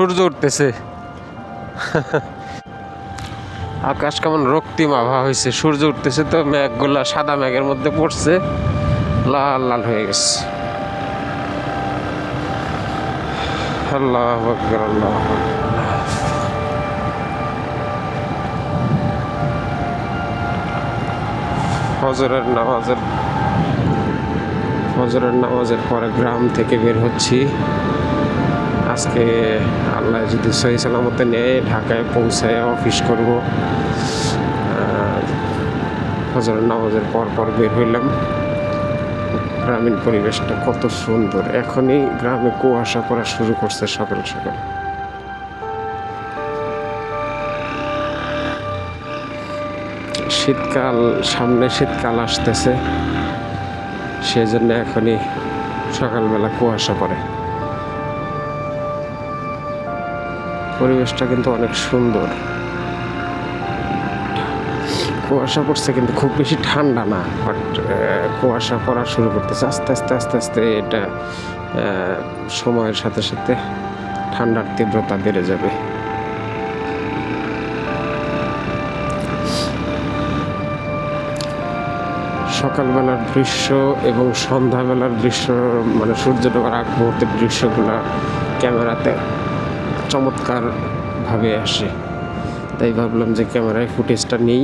সূর্য উঠতেছে। আকাশ কেমন রক্তিম আভা হয়েছে সূর্য উঠতেছে তো মেঘগুলা সাদা মেঘের মধ্যে পড়ছে, লাল লাল হয়ে গেছে। আকবর। নামাজের ফজরের নামাজের পরে গ্রাম থেকে বের হচ্ছি। আজকে আল্লাহ যদি সহি সালামতে নেয়, ঢাকায় পৌঁছায় অফিস করব। আর ফজরের নামাজের পর পর বের হইলাম। গ্রামীণ পরিবেশটা কত সুন্দর। এখনই গ্রামে কুয়াশা পড়া শুরু করছে সকাল সকাল। শীতকাল, সামনে শীতকাল আসতেছে। সেজন্য এখনই সকালবেলা কুয়াশা পড়ে। পরিবেশটা কিন্তু অনেক সুন্দর। কুয়াশা পড়ছে কিন্তু খুব বেশি ঠান্ডা না বাট কুয়াশা পড়া শুরু করতেছে। আস্তে আস্তে আস্তে আস্তে এটা সময়ের সাথে সাথে ঠান্ডার তীব্রতা বেড়ে যাবে। সকালবেলার দৃশ্য এবং সন্ধ্যাবেলার দৃশ্য মানে সূর্য ডোবার আগ মুহূর্তের দৃশ্যগুলো ক্যামেরাতে চমৎকারভাবে আসে। তাই ভাবলাম যে ক্যামেরায় ফুটেজটা নেই।